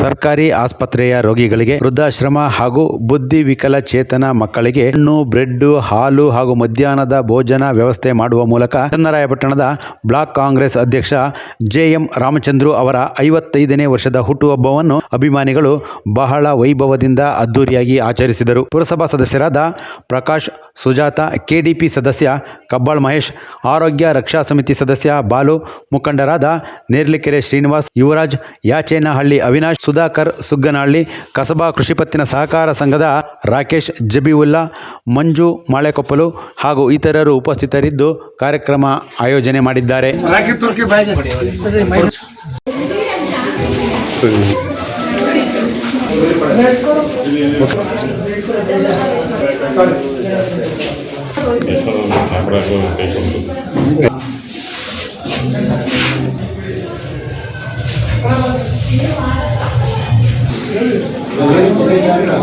ಸರ್ಕಾರಿ ಆಸ್ಪತ್ರೆಯ ರೋಗಿಗಳಿಗೆ ವೃದ್ಧಾಶ್ರಮ ಹಾಗೂ ಬುದ್ಧಿ ವಿಕಲಚೇತನ ಮಕ್ಕಳಿಗೆ ಹಣ್ಣು ಬ್ರೆಡ್ ಹಾಲು ಹಾಗೂ ಮಧ್ಯಾಹ್ನದ ಭೋಜನ ವ್ಯವಸ್ಥೆ ಮಾಡುವ ಮೂಲಕ ಚನ್ನರಾಯಪಟ್ಟಣದ ಬ್ಲಾಕ್ ಕಾಂಗ್ರೆಸ್ ಅಧ್ಯಕ್ಷ ಜೆ ಎಂ ರಾಮಚಂದ್ರು ಅವರ ಐವತ್ತೈದನೇ ವರ್ಷದ ಹುಟ್ಟುಹಬ್ಬವನ್ನು ಅಭಿಮಾನಿಗಳು ಬಹಳ ವೈಭವದಿಂದ ಅದ್ದೂರಿಯಾಗಿ ಆಚರಿಸಿದರು. ಪುರಸಭಾ ಸದಸ್ಯರಾದ ಪ್ರಕಾಶ್, ಸುಜಾತ, ಕೆಡಿಪಿ ಸದಸ್ಯ ಕಬ್ಬಾಳ್ ಮಹೇಶ್, ಆರೋಗ್ಯ ರಕ್ಷಾ ಸಮಿತಿ ಸದಸ್ಯ ಬಾಲು ಮುಖಂಡರಾದ ನೇರ್ಲಿಕೆರೆ ಶ್ರೀನಿವಾಸ್, ಯುವರಾಜ್, ಯಾಚೇನಹಳ್ಳಿ ಅವಿನಾಶ್ ಸುಧಾಕರ್ ಸುಗ್ಗನಹಳ್ಳಿ ಕಸಬಾ ಕೃಷಿ ಪತ್ತಿನ ಸಹಕಾರ ಸಂಘದ ರಾಕೇಶ್ ಜಬೀವುಲ್ಲಾ ಮಂಜು ಮಾಳೆಕೊಪ್ಪಲು ಹಾಗೂ ಇತರರು ಉಪಸ್ಥಿತರಿದ್ದು ಕಾರ್ಯಕ್ರಮ ಆಯೋಜನೆ ಮಾಡಿದ್ದಾರೆ.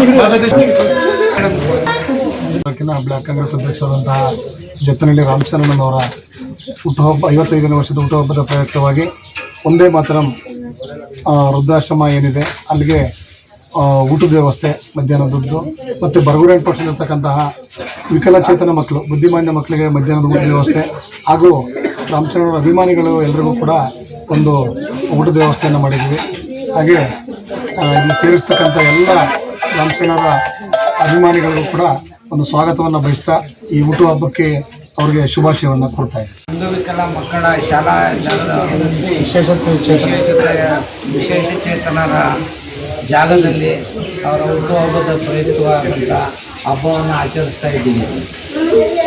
ಈ ಕಡೆ ತಾಲೂಕಿನ ಬ್ಲಾಕ್ ಕಾಂಗ್ರೆಸ್ ಅಧ್ಯಕ್ಷರಾದಂತಹ ಜತ್ತನಹಳ್ಳಿ ಅವರ ಹುಟ್ಟುಹಬ್ಬ, ಐವತ್ತೈದನೇ ವರ್ಷದ ಹುಟ್ಟುಹಬ್ಬದ ಪ್ರಯುಕ್ತವಾಗಿ ಒಂದೇ ಮಾತರಂ ವೃದ್ಧಾಶ್ರಮ ಏನಿದೆ, ಅಲ್ಲಿಗೆ ಊಟದ ವ್ಯವಸ್ಥೆ ಮಧ್ಯಾಹ್ನ ದುಡ್ಡು ಮತ್ತು ಬರಗೂರು ಪಕ್ಷದಲ್ಲಿರ್ತಕ್ಕಂತಹ ವಿಕಲಚೇತನ ಮಕ್ಕಳು, ಬುದ್ಧಿಮಾನ್ಯ ಮಕ್ಕಳಿಗೆ ಮಧ್ಯಾಹ್ನದ ಊಟದ ವ್ಯವಸ್ಥೆ ಹಾಗೂ ರಾಮಚಂದ್ರ ಅಭಿಮಾನಿಗಳು ಎಲ್ರಿಗೂ ಕೂಡ ಒಂದು ಊಟದ ವ್ಯವಸ್ಥೆಯನ್ನು ಮಾಡಿದ್ದೀವಿ. ಹಾಗೆ ಇಲ್ಲಿ ಸೇರಿಸ್ತಕ್ಕಂಥ ಎಲ್ಲ ರಾಮಚಂದ್ರ ಅಭಿಮಾನಿಗಳಿಗೂ ಕೂಡ ಒಂದು ಸ್ವಾಗತವನ್ನು ಬಯಸ್ತಾ ಈ ಹುಟ್ಟುಹಬ್ಬಕ್ಕೆ ಅವರಿಗೆ ಶುಭಾಶಯವನ್ನು ಕೊಡ್ತಾ ಇದ್ದೀನಿ. ಅಂಗವಿಕಲ ಮಕ್ಕಳ ಶಾಲಾ ಜಾಗದ ವಿಶೇಷ ವಿಶೇಷ ವಿಶೇಷಚೇತನರ ಜಾಗದಲ್ಲಿ ಅವರ ಹುಟ್ಟುಹಬ್ಬದ ಪ್ರಯುಕ್ತವಾದಂಥ ಹಬ್ಬವನ್ನು ಆಚರಿಸ್ತಾ ಇದ್ದೀವಿ.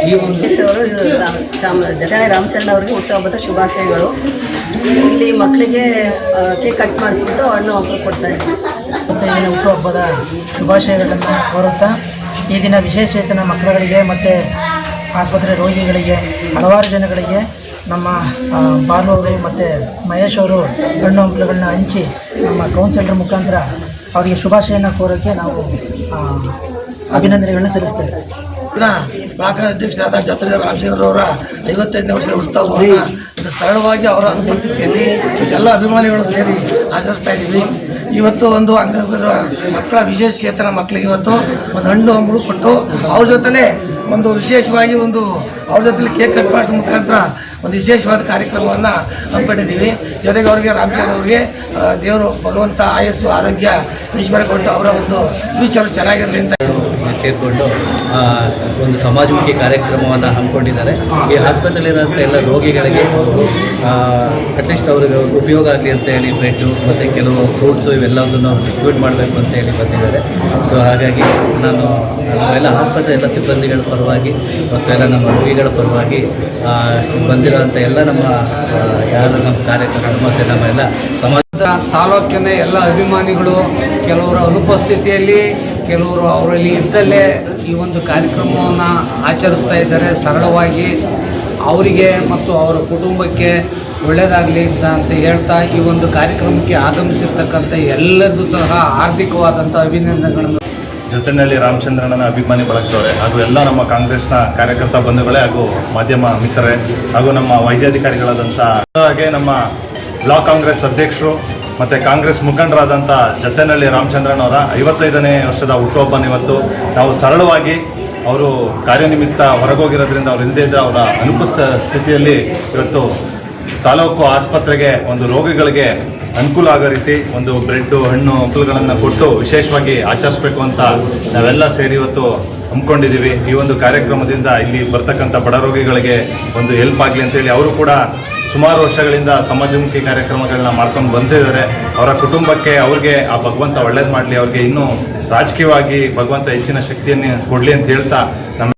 ಈ ಒಂದು ಅವರು ರಾಮ್ ಚಾಮ ಜಟಾಯ ರಾಮಚಂದ್ರ ಅವರಿಗೆ ಹುಟ್ಟುಹಬ್ಬದ ಶುಭಾಶಯಗಳು. ಇಲ್ಲಿ ಮಕ್ಕಳಿಗೆ ಕೇಕ್ ಕಟ್ ಮಾಡಿಸ್ಬಿಟ್ಟು ಹಣ್ಣು ಹಬ್ಬ ಕೊಡ್ತಾ ಇದ್ದೀವಿ. ಇಪ್ಪತ್ತೈದನೇ ಹುಟ್ಟುಹಬ್ಬದ ಶುಭಾಶಯಗಳನ್ನು ಕೋರುತ್ತಾ ಈ ದಿನ ವಿಶೇಷೇತನ ಮಕ್ಕಳುಗಳಿಗೆ ಮತ್ತು ಆಸ್ಪತ್ರೆ ರೋಗಿಗಳಿಗೆ ಹಲವಾರು ಜನಗಳಿಗೆ ನಮ್ಮ ಬಾಲೂರು ಬಾಲು ಅವರು ಮತ್ತು ಮಹೇಶ್ ಅವರು ಹಣ್ಣು ಹಂಪಲುಗಳನ್ನ ಹಂಚಿ ನಮ್ಮ ಕೌನ್ಸಿಲರ್ ಮುಖಾಂತರ ಅವರಿಗೆ ಶುಭಾಶಯನ ಕೋರೋಕ್ಕೆ ನಾವು ಅಭಿನಂದನೆಗಳನ್ನ ಸಲ್ಲಿಸ್ತೇವೆ. ಬ್ಲಾಕ್ ಅಧ್ಯಕ್ಷರಾದ ಜಾತ್ರೆ ರಾಮಚಂದ್ರವರ ಐವತ್ತೈದನೇ ವರ್ಷದ ಉತ್ತಮ ಇದು ಸರಳವಾಗಿ ಅವರ ಅನುಪಸ್ಥಿತಿಯಲ್ಲಿ ಎಲ್ಲ ಅಭಿಮಾನಿಗಳು ಸೇರಿ ಆಚರಿಸ್ತಾ ಇದ್ದೀವಿ. ಇವತ್ತು ಒಂದು ಅಂಗ ಮಕ್ಕಳ ವಿಶೇಷ ಚೇತನ ಮಕ್ಕಳಿಗೆ ಇವತ್ತು ಒಂದು ಹಣ್ಣು ಹಂಬಳು ಕೊಟ್ಟು ಅವ್ರ ಜೊತೆಲೇ ಒಂದು ವಿಶೇಷವಾಗಿ ಒಂದು ಅವ್ರ ಜೊತೆಲಿ ಕೇಕ್ ಕಟ್ ಮುಖಾಂತರ ಒಂದು ವಿಶೇಷವಾದ ಕಾರ್ಯಕ್ರಮವನ್ನು ಹಮ್ಮಿಕೊಂಡಿದ್ದೀವಿ ಜೊತೆಗೆ ಅವರಿಗೆ ರಾಮಚಂದ್ರ ಅವರಿಗೆ ದೇವರು ಭಗವಂತ ಆಯಸ್ಸು, ಆರೋಗ್ಯ, ಈಶ್ವರ ಕೊಟ್ಟು ಅವರ ಒಂದು ಫ್ಯೂಚರ್ ಚೆನ್ನಾಗಿರಲಿ ಅಂತ ಸೇರಿಕೊಂಡು ಒಂದು ಸಮಾಜಮುಖಿ ಕಾರ್ಯಕ್ರಮವನ್ನು ಹಮ್ಮಿಕೊಂಡಿದ್ದಾರೆ. ಈ ಆಸ್ಪತ್ರೆಯಲ್ಲಿರುವಂಥ ಎಲ್ಲ ರೋಗಿಗಳಿಗೆ ಅಟ್ಲೀಸ್ಟ್ ಅವರಿಗೆ ಉಪಯೋಗ ಆಗಲಿ ಅಂತ ಹೇಳಿ ಬ್ರೆಡ್ಡು ಮತ್ತು ಕೆಲವು ಫ್ರೂಟ್ಸು ಇವೆಲ್ಲದನ್ನು ಡಿಸ್ಟ್ರಿಬ್ಯೂಟ್ ಮಾಡಬೇಕು ಅಂತ ಹೇಳಿ ಬಂದಿದ್ದಾರೆ. ಸೊ ಹಾಗಾಗಿ ನಾನು, ನಾವೆಲ್ಲ ಆಸ್ಪತ್ರೆ ಎಲ್ಲ ಸಿಬ್ಬಂದಿಗಳ ಪರವಾಗಿ ಮತ್ತು ಎಲ್ಲ ನಮ್ಮ ರೋಗಿಗಳ ಪರವಾಗಿ ಬಂದಿರೋಂಥ ಎಲ್ಲ ನಮ್ಮ ಯಾರು ನಮ್ಮ ಕಾರ್ಯಕ್ರಮ ಮತ್ತು ನಮ್ಮ ಎಲ್ಲ ಸಮಾಜ ತಾಲೂಕಿನ ಎಲ್ಲ ಅಭಿಮಾನಿಗಳು, ಕೆಲವರ ಅನುಪಸ್ಥಿತಿಯಲ್ಲಿ, ಕೆಲವರು ಅವರಲ್ಲಿ ಇದ್ದಲ್ಲೇ ಈ ಒಂದು ಕಾರ್ಯಕ್ರಮವನ್ನು ಆಚರಿಸ್ತಾ ಇದ್ದಾರೆ. ಸರಳವಾಗಿ ಅವರಿಗೆ ಮತ್ತು ಅವರ ಕುಟುಂಬಕ್ಕೆ ಒಳ್ಳೆಯದಾಗಲಿ ಅಂತ ಅಂತ ಹೇಳ್ತಾ ಈ ಒಂದು ಕಾರ್ಯಕ್ರಮಕ್ಕೆ ಆಗಮಿಸಿರ್ತಕ್ಕಂಥ ಎಲ್ಲರಿಗೂ ಸಹ ಆರ್ಥಿಕವಾದಂಥ ಅಭಿನಂದನೆಗಳನ್ನು. ಜೊತೆಯಲ್ಲಿ ರಾಮಚಂದ್ರನ ಅಭಿಮಾನಿ ಬಳಗ್ತವ್ರೆ ಹಾಗೂ ಎಲ್ಲ ನಮ್ಮ ಕಾಂಗ್ರೆಸ್ನ ಕಾರ್ಯಕರ್ತ ಬಂಧುಗಳೇ ಹಾಗೂ ಮಾಧ್ಯಮ ಮಿತ್ರರೇ ಹಾಗೂ ನಮ್ಮ ವೈದ್ಯಾಧಿಕಾರಿಗಳಾದಂಥ ಹಾಗೆ ನಮ್ಮ ಬ್ಲಾಕ್ ಕಾಂಗ್ರೆಸ್ ಅಧ್ಯಕ್ಷರು ಮತ್ತು ಕಾಂಗ್ರೆಸ್ ಮುಖಂಡರಾದಂಥ ಜತೆನಹಳ್ಳಿ ರಾಮಚಂದ್ರನವರ ಐವತ್ತೈದನೇ ವರ್ಷದ ಹುಟ್ಟುಹಬ್ಬನ ಇವತ್ತು ನಾವು ಸರಳವಾಗಿ ಅವರು ಕಾರ್ಯನಿಮಿತ್ತ ಹೊರಗೋಗಿರೋದ್ರಿಂದ ಅವ್ರು ಇಲ್ಲದೇ ಇದ್ದ ಅವರ ಅನುಪಸ್ಥ ಸ್ಥಿತಿಯಲ್ಲಿ ಇವತ್ತು ತಾಲೂಕು ಆಸ್ಪತ್ರೆಗೆ ಒಂದು ರೋಗಿಗಳಿಗೆ ಅನುಕೂಲ ಆಗೋ ರೀತಿ ಒಂದು ಬ್ರೆಡ್ಡು, ಹಣ್ಣು ಹಂಪಲುಗಳನ್ನು ಕೊಟ್ಟು ವಿಶೇಷವಾಗಿ ಆಚರಿಸ್ಬೇಕು ಅಂತ ನಾವೆಲ್ಲ ಸೇರಿ ಇವತ್ತು ಹಮ್ಮಿಕೊಂಡಿದ್ದೀವಿ. ಈ ಒಂದು ಕಾರ್ಯಕ್ರಮದಿಂದ ಇಲ್ಲಿ ಬರ್ತಕ್ಕಂಥ ಬಡ ರೋಗಿಗಳಿಗೆ ಒಂದು ಹೆಲ್ಪ್ ಆಗಲಿ ಅಂತೇಳಿ ಅವರು ಕೂಡ ಸುಮಾರು ವರ್ಷಗಳಿಂದ ಸಮಾಜಮುಖಿ ಕಾರ್ಯಕ್ರಮಗಳನ್ನ ಮಾಡ್ಕೊಂಡು ಬಂದಿದ್ದಾರೆ. ಅವರ ಕುಟುಂಬಕ್ಕೆ ಅವ್ರಿಗೆ ಆ ಭಗವಂತ ಒಳ್ಳೇದು ಮಾಡಲಿ, ಅವ್ರಿಗೆ ಇನ್ನೂ ರಾಜಕೀಯವಾಗಿ ಭಗವಂತ ಹೆಚ್ಚಿನ ಶಕ್ತಿಯನ್ನು ಕೊಡಲಿ ಅಂತ ಹೇಳ್ತಾ